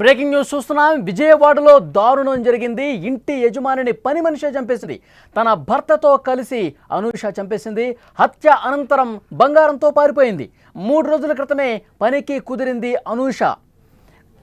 Breaking news చూస్తున్నాం. విజయవాడలో దారుణం జరిగింది. ఇంటి యజమానిని పని మనిషే చంపేసింది. తన భర్తతో కలిసి అనూష చంపేసింది. హత్య అనంతరం బంగారంతో పారిపోయింది. మూడు రోజుల క్రితమే పనికి కుదిరింది అనూష.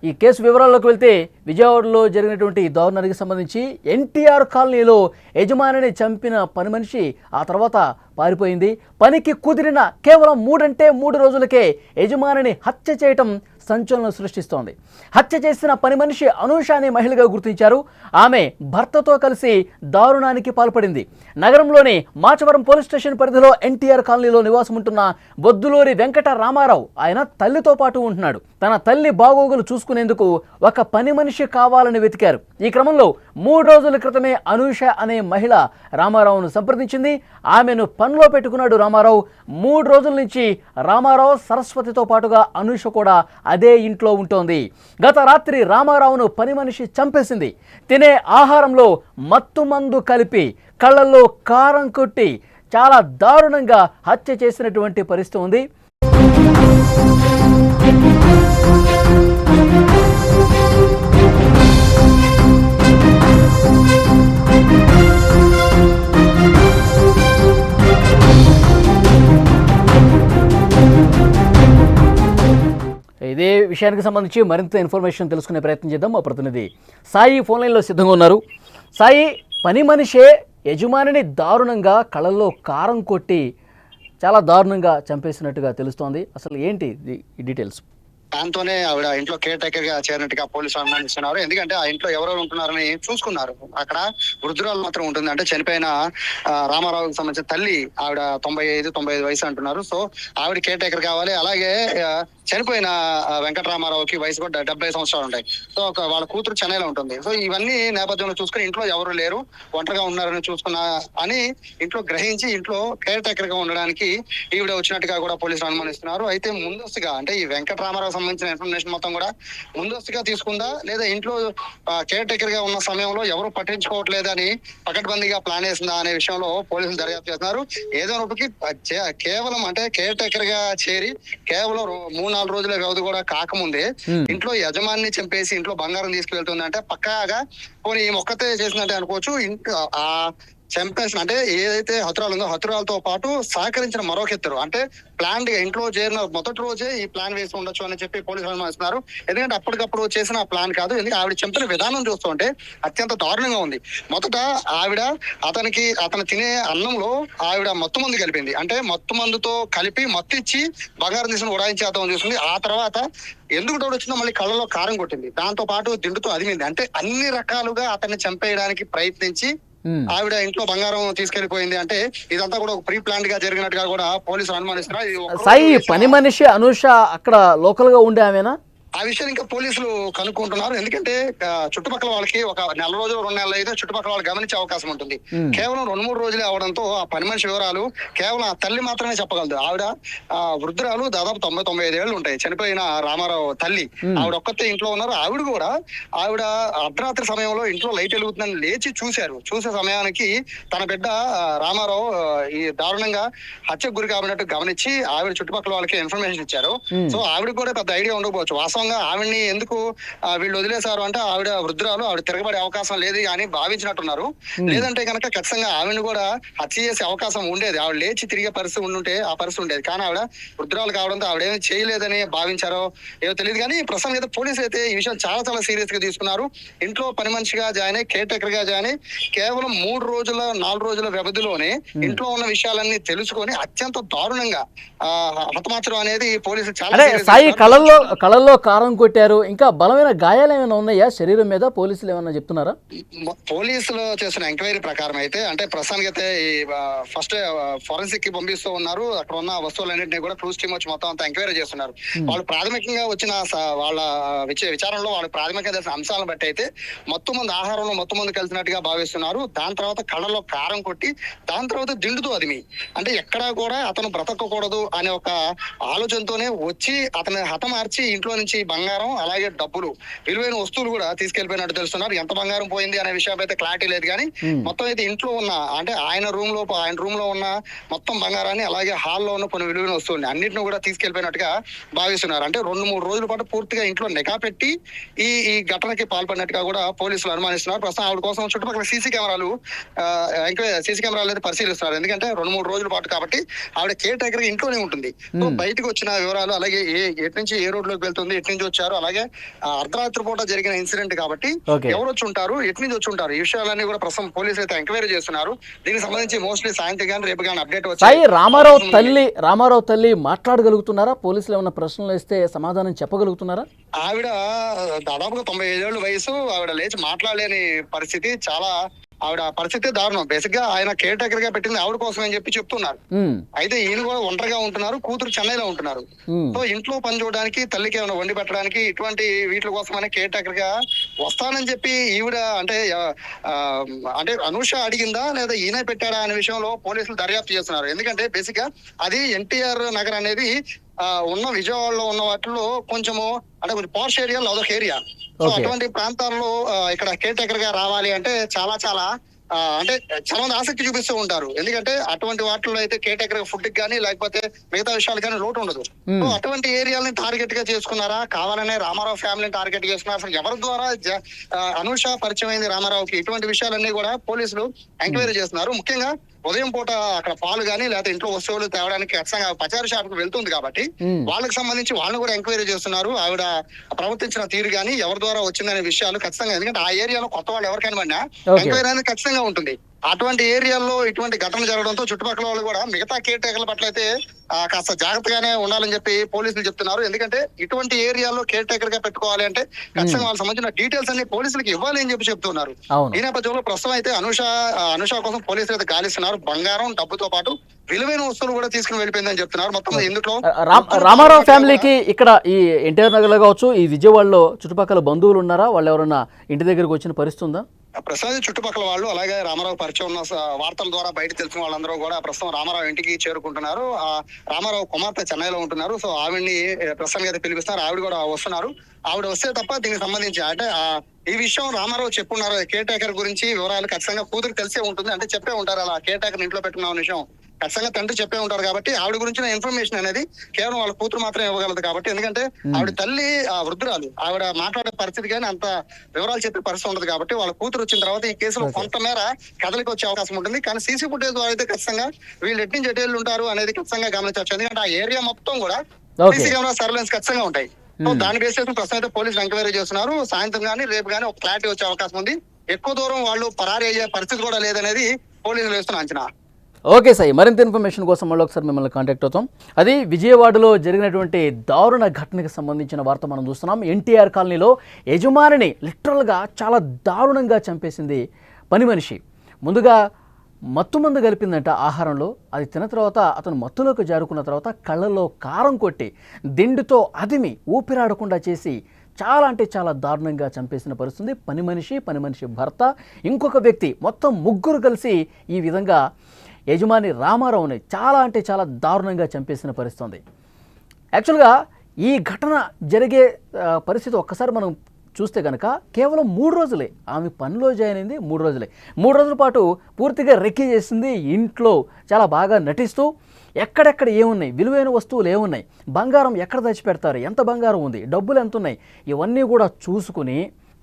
ఈ కేసు వివరాల్లోకి వెళ్తే విజయవాడలో జరిగినటువంటి దారుణానికి సంబంధించి ఎన్టీఆర్ కాలనీలో యజమానిని చంపిన పని మనిషి ఆ తర్వాత పారిపోయింది. పనికి కుదిరిన కేవలం మూడంటే మూడు రోజులకే యజమానిని హత్య చేయటం సంచలనం సృష్టిస్తోంది. హత్య చేసిన పని మనిషి అనూష అనే మహిళగా గుర్తించారు. ఆమె భర్తతో కలిసి దారుణానికి పాల్పడింది. నగరంలోని మాచవరం పోలీస్ స్టేషన్ పరిధిలో ఎన్టీఆర్ కాలనీలో నివాసం ఉంటున్న బొద్దులూరి వెంకట రామారావు ఆయన తల్లితో పాటు ఉంటున్నాడు. తన తల్లి బాగోగులు చూసుకునేందుకు ఒక పని మనిషి కావాలని వెతికారు. ఈ క్రమంలో మూడు రోజుల క్రితమే అనూష అనే మహిళ రామారావును సంప్రదించింది. ఆమెను పనిలో పెట్టుకున్నాడు రామారావు. మూడు రోజుల నుంచి రామారావు సరస్వతితో పాటుగా అనూష కూడా అదే ఇంట్లో ఉంటోంది. గత రాత్రి రామారావును పని మనిషి చంపేసింది. తినే ఆహారంలో మత్తు మందు కలిపి కళ్ళల్లో కారం కొట్టి చాలా దారుణంగా హత్య చేసినటువంటి పరిస్థితి ఉంది. విషయానికి సంబంధించి మరింత ఇన్ఫర్మేషన్ తెలుసుకునే ప్రయత్నం చేద్దాం. మా ప్రతినిధి సాయి ఫోన్ లైన్లో సిద్ధంగా ఉన్నారు. సాయి పని మనిషే యజమానిని దారుణంగా కళల్లో కారం కొట్టి చాలా దారుణంగా చంపేసినట్టుగా తెలుస్తోంది. అసలు ఏంటి ఈ డీటెయిల్స్. దాంతోనే ఆవిడ ఇంట్లో కేర్ టేకర్గా చేరినట్టుగా పోలీసులు అనుమానిస్తున్నారు ఎందుకంటే ఆ ఇంట్లో ఎవరెవరు ఉంటున్నారని చూసుకున్నారు. అక్కడ వృద్ధురాలు మాత్రం ఉంటుంది. అంటే చనిపోయిన రామారావుకి సంబంధించిన తల్లి ఆవిడ తొంభై ఐదు తొంభై ఐదు వయసు అంటున్నారు. సో ఆవిడ కేర్ టేకర్ కావాలి. అలాగే చనిపోయిన వెంకటరామారావుకి వయసు కూడా డెబ్బై సంవత్సరాలు ఉంటాయి. సో ఒక వాళ్ళ కూతురు చెన్నైలో ఉంటుంది. సో ఇవన్నీ నేపథ్యంలో చూసుకుని ఇంట్లో ఎవరు లేరు. ఒంటరిగా ఉన్నారని చూసుకున్న అని ఇంట్లో గ్రహించి ఇంట్లో కేర్ టేకర్గా ఉండడానికి ఈవిడ వచ్చినట్టుగా కూడా పోలీసులు అనుమానిస్తున్నారు. అయితే ముందస్తుగా అంటే ఈ వెంకటరామారావు సంబంధించిన ఇన్ఫర్మేషన్ మొత్తం కూడా ముందస్తుగా తీసుకుందా? లేదా ఇంట్లో కేర్ టేకర్గా ఉన్న సమయంలో ఎవరు పట్టించుకోవట్లేదని పకడ్బందీగా ప్లాన్ వేసిందా అనే విషయంలో పోలీసులు దర్యాప్తు చేస్తున్నారు. ఏదోనప్పటికీ చే- కేవలం అంటే కేర్ టేకర్గా చేరి కేవలం మూడు నాలుగు రోజుల వ్యవధి కూడా కాకముందే. ఇంట్లో యజమాని చంపేసి ఇంట్లో బంగారం తీసుకువెళ్తుంది అంటే పక్కాగా పోనీ మొక్కతే చేసినట్టే అనుకోవచ్చు. ఆ చంపేసిన అంటే ఏదైతే హతురాలు ఉందో హతురాలతో పాటు సహకరించిన మరొక ఇద్దరు. అంటే ప్లాన్గా ఇంట్లో చేరిన మొదటి రోజే ఈ ప్లాన్ వేసి ఉండొచ్చు అని చెప్పి పోలీసులు అనుమానిస్తున్నారు. ఎందుకంటే అప్పటికప్పుడు చేసిన ప్లాన్ కాదు. ఎందుకంటే ఆవిడ చంపిన విధానం చూస్తుంటే అత్యంత దారుణంగా ఉంది. మొదట ఆవిడ అతనికి అతను తినే అన్నంలో ఆవిడ మత్తు మందు కలిపింది. అంటే మత్తు మందుతో కలిపి మత్తు ఇచ్చి బంగారం తీసుకుని ఉడాయించేద్దాం చూస్తుంది ఆ తర్వాత ఎందుకు డౌట్ వచ్చిందో మళ్ళీ కళ్ళలో కారం కొట్టింది. దాంతో పాటు దిండుతో అదిమింది. అంటే అన్ని రకాలుగా అతన్ని చంపేయడానికి ప్రయత్నించి ఆవిడ ఇంట్లో బంగారం తీసుకెళ్ళిపోయింది అంటే ఇదంతా కూడా ఒక ప్రీ ప్లాన్గా జరిగినట్టుగా కూడా పోలీసులు అనుమానిస్తున్నారు. సాయి పని మనిషి అనూష అక్కడ లోకల్గా ఉండే ఆమెనా? ఆ విషయం ఇంకా పోలీసులు కనుక్కుంటున్నారు. ఎందుకంటే చుట్టుపక్కల వాళ్ళకి ఒక నెల రోజులు రెండు నెలలు అయితే చుట్టుపక్కల వాళ్ళు గమనించే అవకాశం ఉంటుంది. కేవలం రెండు మూడు రోజులే అవడంతో ఆ పని మనిషి వివరాలు కేవలం ఆ తల్లి మాత్రమే చెప్పగలదు. ఆవిడ ఆ వృద్ధురాలు దాదాపు తొంభై తొంభై ఐదు ఏళ్ళు ఉంటాయి. చనిపోయిన రామారావు తల్లి. ఆవిడ ఒక్కతే ఇంట్లో ఉన్నారు. ఆవిడ కూడా ఆవిడ అర్ధరాత్రి సమయంలో ఇంట్లో లైట్ వెలుగుతుందని లేచి చూశారు. చూసే సమయానికి తన బిడ్డ రామారావు ఈ దారుణంగా హత్యకు గురి కాబడినట్టు గమనించి ఆవిడ చుట్టుపక్కల వాళ్ళకి ఇన్ఫర్మేషన్ ఇచ్చారు. సో ఆవిడకి కూడా పెద్ద ఐడియా ఉండకపోవచ్చు. వాస్తవంగా ఆవిడ్ని ఎందుకు వీళ్ళు వదిలేశారు అంటే ఆవిడ వృద్ధురాలు ఆవిడ తిరగబడే అవకాశం లేదు అని భావించినట్టున్నారు. లేదంటే కనుక ఖచ్చితంగా ఆవిడని కూడా హత్య చేసే అవకాశం ఉండేది. ఆవిడ లేచి తిరిగే పరిస్థితి ఉండుంటే ఆ పరిస్థితి ఉండేది. కానీ ఆవిడ వృద్ధురాలు కావడంతో ఆవిడ ఏమీ చేయలేదని భావించారో ఏదో తెలియదు. కానీ ప్రస్తుతం అయితే పోలీసులు అయితే ఈ విషయం చాలా చాలా సీరియస్గా తీసుకున్నారు. ఇంట్లో పని మనిషిగా జాయిన్ అయ్యి కేర్ టేకర్గా జాయిన్ అయ్యి కేవలం మూడు రోజుల నాలుగు రోజుల వ్యవధిలోనే ఇంట్లో ఉన్న విషయాలన్నీ తెలుసుకొని అత్యంత దారుణంగా ఆ, హతమార్చడం అనేది పోలీసులు చాలా సాయి. కళల్లో కళల్లో కారం కొట్టారు. ఇంకా బలమైన గాయాలు ఏమైనా ఉన్నాయా? శరీరం మీద పోలీసులు ఏమైనా చెప్తున్నారా? మ- పోలీసులు చేసిన ఎంక్వైరీ ప్రకారం అయితే అంటే ప్రస్తుతానికి అయితే ఫస్ట్ ఫోరెన్సిక్కి పంపిస్తూ ఉన్నారు. అక్కడ ఉన్న వస్తువులన్నింటినీ కూడా క్రూస్ టీమ్ వచ్చి మొత్తం అంతా ఎంక్వైరీ చేస్తున్నారు. వాళ్ళు ప్రాథమికంగా వచ్చిన వాళ్ళ విచ- విచారణలో వాళ్ళు ప్రాథమికంగా తెలిసిన అంశాలను బట్టి అయితే మొత్తం మంది ఆహారంలో మొత్తం మంది కలిసినట్టుగా భావిస్తున్నారు. దాని తర్వాత కళ్ళలో కారం కొట్టి దాని తర్వాత దిండుతో అదిమి అంటే ఎక్కడా కూడా అతను బ్రతకకూడదు అనే ఒక ఆలోచనతోనే వచ్చి అతని హతమార్చి ఇంట్లో నుంచి బంగారం అలాగే డబ్బులు. విలువైన వస్తువులు కూడా తీసుకెళ్ళిపోయినట్టు తెలుస్తున్నారు. ఎంత బంగారం పోయింది అనే విషయం అయితే క్లారిటీ లేదు కానీ. మొత్తం అయితే ఇంట్లో ఉన్న అంటే ఆయన రూమ్లో ఆయన రూమ్లో ఉన్న మొత్తం బంగారాన్ని అలాగే హాల్లో ఉన్న కొన్ని విలువైన వస్తువుల్ని అన్నింటిని కూడా తీసుకెళ్ళిపోయినట్టుగా భావిస్తున్నారు. అంటే రెండు మూడు రోజుల పాటు పూర్తిగా ఇంట్లో నిఘా పెట్టి ఈ ఈ ఘటనకి పాల్పడినట్టుగా కూడా పోలీసులు అనుమానిస్తున్నారు. ప్రస్తుతం ఆవిడ కోసం చుట్టుపక్కల సీసీ కెమెరాలు ఇంకా సీసీ కెమెరాలు అయితే పరిశీలిస్తున్నారు. ఎందుకంటే రెండు మూడు రోజుల పాటు కాబట్టి ఆవిడ కేర్ టేకర్ ఇంట్లోనే ఉంటుంది. బయటకు వచ్చిన వివరాలు అలాగే ఏ ఎటు నుంచి ఏ రోడ్లోకి వెళ్తుంది ఎటు నుంచి వచ్చారు? అలాగే అర్ధరాత్రి పూట జరిగిన ఇన్సిడెంట్ కాబట్టి. ఎవరు వచ్చి ఉంటారు? ఎటు నుంచి వచ్చి ఉంటారు? ఈ విషయాలన్నీ కూడా ప్రస్తుతం పోలీసులు అయితే ఎంక్వైరీ చేస్తున్నారు. దీనికి సంబంధించి మోస్ట్లీ సాయంత్రం కానీ రేపు కానీ అప్డేట్ సాయి రామారావు తల్లి రామారావు తల్లి మాట్లాడగలుగుతున్నారా? పోలీసులు ఏమైనా ప్రశ్నలు వేస్తే సమాధానం చెప్పగలుగుతున్నారా? ఆవిడ దాదాపుగా తొంభై ఐదేళ్ళు వయసు. ఆవిడ లేచి మాట్లాడలేని పరిస్థితి. చాలా ఆవిడ పరిస్థితి దారుణం. బేసిక్గా ఆయన కేర్ టేకర్గా పెట్టింది ఆవిడ కోసం అని చెప్పి చెప్తున్నారు. అయితే ఈయన కూడా ఒంటరిగా ఉంటున్నారు కూతురు చెన్నైలో ఉంటున్నారు. సో ఇంట్లో పని చూడడానికి తల్లికి ఏమైనా వండి పెట్టడానికి ఇటువంటి వీటి కోసమనే కేర్ టేకర్గా వస్తానని చెప్పి ఈవిడ అంటే అంటే అనూష అడిగిందా లేదా ఈయన పెట్టాడా అనే విషయంలో పోలీసులు దర్యాప్తు చేస్తున్నారు. ఎందుకంటే బేసిక్గా అది ఎన్టీఆర్ నగర్ అనేది ఆ, ఉన్న విజయవాడలో ఉన్న వాటిలో కొంచెము అంటే కొంచెం పాష్ ఏరియా అదొక ఏరియా. అటువంటి ప్రాంతాల్లో ఇక్కడ కేర్ టేకర్గా రావాలి అంటే చాలా చాలా అంటే చాలా మంది ఆసక్తి చూపిస్తూ ఉంటారు. ఎందుకంటే అటువంటి వాటిల్లో అయితే కేర్ టేకర్ ఫుడ్ కానీ లేకపోతే మిగతా విషయాలు కానీ లోటు ఉండదు. సో అటువంటి ఏరియాలని టార్గెట్గా చేసుకున్నారా? కావాలనే రామారావు ఫ్యామిలీని టార్గెట్ చేసుకున్నారా? అసలు ఎవరి ద్వారా అనూష పరిచయం అయింది రామారావుకి? ఇటువంటి విషయాలన్నీ కూడా పోలీసులు ఎంక్వైరీ చేస్తున్నారు. ముఖ్యంగా ఉదయం పూట అక్కడ పాలు కానీ లేకపోతే ఇంట్లో వస్తువులు తేవడానికి ఖచ్చితంగా పచారీ షాప్కు వెళ్తుంది కాబట్టి. వాళ్ళకి సంబంధించి వాళ్ళని కూడా ఎంక్వైరీ చేస్తున్నారు ఆవిడ ప్రవర్తించిన తీరు కానీ ఎవరి ద్వారా వచ్చిందనే విషయాలు ఖచ్చితంగా ఎందుకంటే ఆ ఏరియాలో కొత్త వాళ్ళు ఎవరికైనా. ఎంక్వైరీ అనేది ఖచ్చితంగా ఉంటుంది అటువంటి ఏరియాల్లో ఇటువంటి ఘటన జరగడంతో చుట్టుపక్కల వాళ్ళు కూడా మిగతా కేర్ టేకర్ల పట్ల అయితే కాస్త జాగ్రత్తగానే ఉండాలని చెప్పి పోలీసులు చెప్తున్నారు. ఎందుకంటే ఇటువంటి ఏరియాలో కేర్ టేకర్గా పెట్టుకోవాలి అంటే ఖచ్చితంగా వాళ్ళకి సంబంధించిన డీటెయిల్స్ అన్ని పోలీసులకు ఇవ్వాలి అని చెప్పి చెప్తున్నారు. ఈ నేపథ్యంలో ప్రస్తుతం అయితే అనుష అనుష కోసం పోలీసులు అయితే గాలిస్తున్నారు. బంగారం డబ్బుతో పాటు విలువైన వస్తువులు కూడా తీసుకుని వెళ్ళిపోయిందని చెప్తున్నారు. మొత్తం రామ్ రామారావు ఫ్యామిలీకి ఇక్కడ ఈ ఎన్టీఆర్ నగర్లో కావచ్చు ఈ విజయవాడలో చుట్టుపక్కల బంధువులు ఉన్నారా? వాళ్ళు ఎవరైనా ఇంటి దగ్గరికి వచ్చిన పరిస్థితి ఉందా? ప్రసాద్ చుట్టుపక్కల వాళ్ళు అలాగే రామారావు పరిచయం ఉన్న వార్తల ద్వారా బయట తెలిసిన వాళ్ళందరూ కూడా ప్రస్తుతం రామారావు ఇంటికి చేరుకుంటున్నారు. ఆ రామారావు కుమార్తె చెన్నైలో ఉంటున్నారు. సో ఆవిడ్ని ఏ, ప్రస్తుతానికి అయితే పిలిపిస్తున్నారు. ఆవిడ కూడా వస్తున్నారు. ఆవిడ వస్తే తప్ప దీనికి సంబంధించి అంటే ఆ, ఈ విషయం రామారావు చెప్పున్నారు. కేర్ టేకర్ గురించి వివరాలు ఖచ్చితంగా కూతురు తెలిసే ఉంటుంది. అంటే చెప్పే ఉంటారు. అలా కేర్ టేకర్ ఇంట్లో పెట్టుకున్న విషయం. ఖచ్చితంగా తండ్రి చెప్పే ఉంటారు కాబట్టి ఆవిడ గురించిన ఇన్ఫర్మేషన్ అనేది కేవలం వాళ్ళ కూతురు మాత్రమే ఇవ్వగలదు కాబట్టి. ఎందుకంటే ఆవిడ తల్లి ఆ వృద్ధురాలు. ఆవిడ మాట్లాడే పరిస్థితి కానీ అంత వివరాలు చెప్పే పరిస్థితి ఉండదు కాబట్టి వాళ్ళ కూతురు వచ్చిన తర్వాత ఈ కేసులో కొంతమేర కదలికి వచ్చే అవకాశం ఉంటుంది. కానీ సీసీ ఫుటేజ్ ద్వారా అయితే ఖచ్చితంగా వీళ్ళు ఎట్టి నుంచి ఎటు ఉంటారు అనేది ఖచ్చితంగా గమనించవచ్చు. ఎందుకంటే ఆ ఏరియా మొత్తం కూడా. సీసీ కెమెరా సర్వేలెన్స్ ఖచ్చితంగా ఉంటాయి. సో దాన్ని బేస్ చేసుకుని ప్రస్తుతం అయితే పోలీసులు ఎంక్వైరీ చేస్తున్నారు. సాయంత్రం కానీ రేపు కానీ ఒక క్లారిటీ వచ్చే అవకాశం ఉంది. ఎక్కువ దూరం వాళ్ళు పరారీ అయ్యే పరిస్థితి కూడా లేదనేది పోలీసులు వేస్తున్న అంచనా. ఓకే సాయి మరింత ఇన్ఫర్మేషన్ కోసం మళ్ళీ ఒకసారి మిమ్మల్ని కాంటాక్ట్ అవుతాం. అది విజయవాడలో జరిగినటువంటి దారుణ ఘటనకి సంబంధించిన వార్త మనం చూస్తున్నాం. ఎన్టీఆర్ కాలనీలో యజమానిని లిటరల్గా చాలా దారుణంగా చంపేసింది పని మనిషి. ముందుగా మత్తు మందు కలిపిందంట ఆహారంలో. అది తిన్న తర్వాత అతను మత్తులోకి జారుకున్న తర్వాత కళ్ళలో కారం కొట్టి దిండుతో అదిమి ఊపిరాడకుండా చేసి చాలా అంటే చాలా దారుణంగా చంపేసిన పరిస్థితి పని మనిషి పని మనిషి భర్త ఇంకొక వ్యక్తి మొత్తం ముగ్గురు కలిసి ఈ విధంగా యజమాని రామారావుని చాలా అంటే చాలా దారుణంగా చంపేసిన పరిస్థితుంది. యాక్చువల్గా ఈ ఘటన జరిగే పరిస్థితి ఒక్కసారి మనం చూస్తే కనుక కేవలం మూడు రోజులే. ఆమె పనిలో జాయిన్ అయింది మూడు రోజులే. మూడు రోజుల పాటు పూర్తిగా రెక్కీ చేసింది ఇంట్లో చాలా బాగా నటిస్తూ ఎక్కడెక్కడ ఏమున్నాయి? విలువైన వస్తువులు ఏమున్నాయి? బంగారం ఎక్కడ దాచిపెడతారు ఎంత బంగారం ఉంది? డబ్బులు ఎంత ఉన్నాయి ఇవన్నీ కూడా చూసుకుని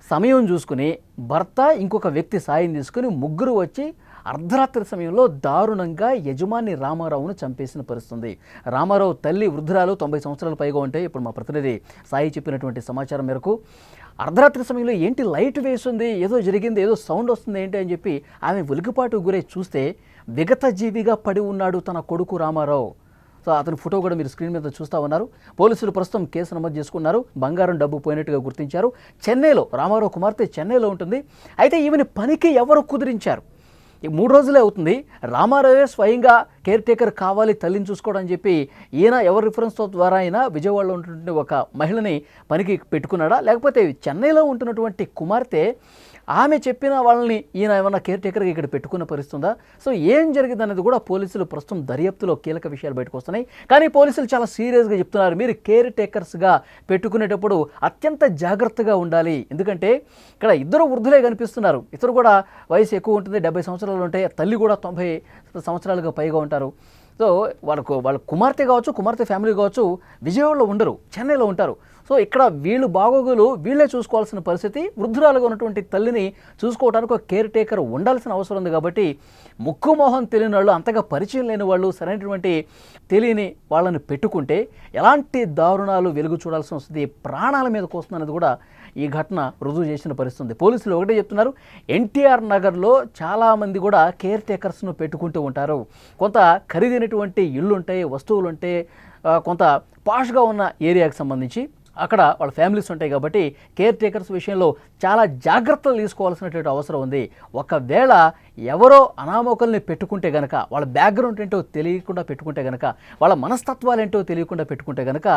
సమయం చూసుకుని భర్త ఇంకొక వ్యక్తి సాయం తీసుకుని ముగ్గురు వచ్చి అర్ధరాత్రి సమయంలో దారుణంగా యజమాని రామారావును చంపేసిన పరిస్థితుంది. రామారావు తల్లి వృద్ధురాలు తొంభై సంవత్సరాలు పైగా ఉంటాయి ఇప్పుడు మా ప్రతినిధి సాయి చెప్పినటువంటి సమాచారం మేరకు అర్ధరాత్రి సమయంలో ఏంటి లైట్ వేస్తుంది ఏదో జరిగింది ఏదో సౌండ్ వస్తుంది ఏంటి అని చెప్పి ఆమె ఉలికిపాటు గురై చూస్తే విగత జీవిగా పడి ఉన్నాడు తన కొడుకు రామారావు. సో అతని ఫోటో కూడా మీరు స్క్రీన్ మీద చూస్తూ ఉన్నారు. పోలీసులు ప్రస్తుతం కేసు నమోదు చేసుకున్నారు. బంగారం డబ్బు పోయినట్టుగా గుర్తించారు. చెన్నైలో రామారావు కుమార్తె చెన్నైలో ఉంటుంది. అయితే ఈమెని పనికి ఎవరు కుదిరించారు? మూడు రోజులే అవుతుంది. రామారావే స్వయంగా కేర్ టేకర్ కావాలి తల్లిని చూసుకోవడం అని చెప్పి ఈయన ఎవరి రిఫరెన్స్తో ద్వారా అయినా విజయవాడలో ఉంటున్న ఒక మహిళని పనికి పెట్టుకున్నాడా? లేకపోతే చెన్నైలో ఉంటున్నటువంటి కుమార్తె ఆమె చెప్పిన వాళ్ళని ఈయన ఏమన్నా కేర్ టేకర్గా ఇక్కడ పెట్టుకున్న పరిస్తుందా సో ఏం జరిగింది అనేది కూడా పోలీసులు ప్రస్తుతం దర్యాప్తులో కీలక విషయాలు బయటకు వస్తున్నాయి. కానీ పోలీసులు చాలా సీరియస్గా చెప్తున్నారు. మీరు కేర్ టేకర్స్గా పెట్టుకునేటప్పుడు అత్యంత జాగ్రత్తగా ఉండాలి. ఎందుకంటే ఇక్కడ ఇద్దరు వృద్ధులే కనిపిస్తున్నారు. ఇద్దరు కూడా వయసు ఎక్కువ ఉంటుంది. డెబ్బై సంవత్సరాలు ఉంటాయి తల్లి కూడా తొంభై సంవత్సరాలుగా పైగా ఉంటారు. సో వాళ్ళకు వాళ్ళ కుమార్తె కావచ్చు కుమార్తె ఫ్యామిలీ కావచ్చు విజయవాడలో ఉండరు చెన్నైలో ఉంటారు. సో ఇక్కడ వీళ్ళు బాగోగులు వీళ్ళే చూసుకోవాల్సిన పరిస్థితి వృద్ధురాలుగా ఉన్నటువంటి తల్లిని చూసుకోవడానికి ఒక కేర్ టేకర్ ఉండాల్సిన అవసరం ఉంది కాబట్టి ముక్కు మొహం తెలియని వాళ్ళు అంతగా పరిచయం లేని వాళ్ళు సరైనటువంటి తెలియని వాళ్ళని పెట్టుకుంటే ఎలాంటి దారుణాలు వెలుగు చూడాల్సి వస్తుంది ప్రాణాల మీదకి వస్తుంది అనేది కూడా ఈ ఘటన రుజువు చేసిన పరిస్థితుంది. పోలీసులు ఒకటే చెప్తున్నారు ఎన్టీఆర్ నగర్లో చాలామంది కూడా కేర్ టేకర్స్ను పెట్టుకుంటూ ఉంటారు. కొంత ఖరీదైనటువంటి ఇళ్ళు ఉంటాయి వస్తువులు ఉంటాయి కొంత పాష్గా ఉన్న ఏరియాకి సంబంధించి అక్కడ వాళ్ళ ఫ్యామిలీస్ ఉంటాయి కాబట్టి కేర్ టేకర్స్ విషయంలో చాలా జాగ్రత్తలు తీసుకోవాల్సినటువంటి అవసరం ఉంది. ఒకవేళ ఎవరో అనామకుల్ని పెట్టుకుంటే గనక వాళ్ళ బ్యాక్గ్రౌండ్ ఏంటో తెలియకుండా పెట్టుకుంటే గనక వాళ్ళ మనస్తత్వాలు ఏంటో తెలియకుండా పెట్టుకుంటే గనక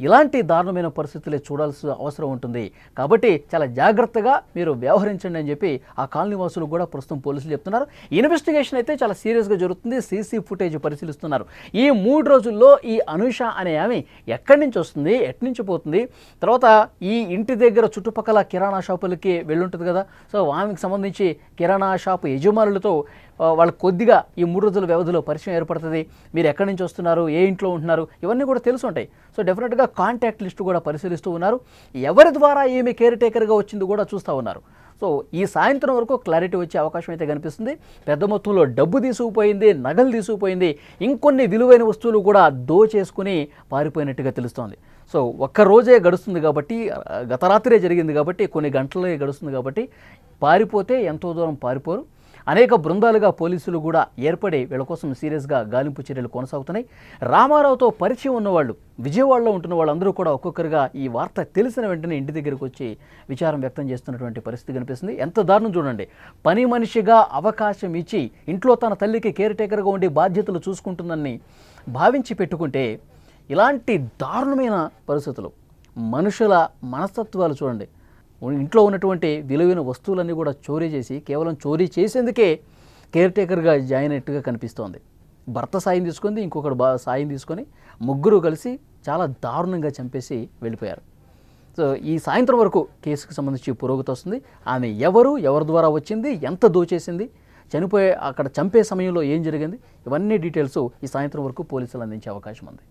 ఇలాంటి దారుణమైన పరిస్థితులే చూడాల్సిన అవసరం ఉంటుంది. కాబట్టి చాలా జాగ్రత్తగా మీరు వ్యవహరించండి అని చెప్పి ఆ కాలనీ వాసులు కూడా ప్రస్తుతం పోలీసులు చెప్తున్నారు. ఇన్వెస్టిగేషన్ అయితే చాలా సీరియస్గా జరుగుతుంది. సీసీ ఫుటేజ్ పరిశీలిస్తున్నారు. ఈ మూడు రోజుల్లో ఈ అనుష అనే ఆమె ఎక్కడి నుంచి వస్తుంది? ఎటు నుంచి పోతుంది? తర్వాత ఈ ఇంటి దగ్గర చుట్టుపక్కల కిరాణా షాపులకి వెళ్ళుంటుంది కదా. సో ఆమెకు సంబంధించి కిరాణా షాపు యజమానులతో వాళ్ళకి కొద్దిగా ఈ మూడు రోజుల వ్యవధిలో పరిచయం ఏర్పడుతుంది. మీరు ఎక్కడి నుంచి వస్తున్నారు? ఏ ఇంట్లో ఉంటున్నారు? ఇవన్నీ కూడా తెలుసు ఉంటాయి. సో డెఫినెట్గా కాంటాక్ట్ లిస్ట్ కూడా పరిశీలిస్తూ ఉన్నారు. ఎవరి ద్వారా ఈమె కేర్ టేకర్గా వచ్చింది కూడా చూస్తూ ఉన్నారు. సో ఈ సాయంత్రం వరకు క్లారిటీ వచ్చే అవకాశం అయితే కనిపిస్తుంది. పెద్ద మొత్తంలో డబ్బు తీసుకుపోయింది నగలు తీసుకుపోయింది ఇంకొన్ని విలువైన వస్తువులు కూడా దోచేసుకుని పారిపోయినట్టుగా తెలుస్తోంది. సో ఒక్క రోజే గడుస్తుంది కాబట్టి గత రాత్రే జరిగింది కాబట్టి కొన్ని గంటలే గడుస్తుంది కాబట్టి పారిపోతే ఎంతో దూరం పారిపోరు. అనేక బృందాలుగా పోలీసులు కూడా ఏర్పడి వీళ్ళ కోసం సీరియస్గా గాలింపు చర్యలు కొనసాగుతున్నాయి. రామారావుతో పరిచయం ఉన్నవాళ్ళు విజయవాడలో ఉంటున్న వాళ్ళందరూ కూడా ఒక్కొక్కరుగా ఈ వార్త తెలిసిన వెంటనే ఇంటి దగ్గరికి వచ్చి విచారం వ్యక్తం చేస్తున్నటువంటి పరిస్థితి కనిపిస్తుంది. ఎంత దారుణం చూడండి. పని మనిషిగా అవకాశం ఇచ్చి ఇంట్లో తన తల్లికి కేర్ టేకర్గా ఉండి బాధ్యతలు చూసుకుంటుందని భావించి పెట్టుకుంటే ఇలాంటి దారుణమైన పరిస్థితులు మనుషుల మనస్తత్వాలు చూడండి. ఇంట్లో ఉన్నటువంటి విలువైన వస్తువులన్నీ కూడా చోరీ చేసి కేవలం చోరీ చేసేందుకే కేర్ టేకర్గా జాయిన్ అయినట్టుగా కనిపిస్తోంది. భర్త సాయం తీసుకుంది ఇంకొకడు బా సాయం తీసుకొని ముగ్గురు కలిసి చాలా దారుణంగా చంపేసి వెళ్ళిపోయారు. సో ఈ సాయంత్రం వరకు కేసుకు సంబంధించి పురోగతి వస్తుంది. ఆమె ఎవరు ఎవరి ద్వారా వచ్చింది ఎంత దోచేసింది చనిపోయే అక్కడ చంపే సమయంలో ఏం జరిగింది ఇవన్నీ డీటెయిల్స్ ఈ సాయంత్రం వరకు పోలీసులు అందించే అవకాశం ఉంది.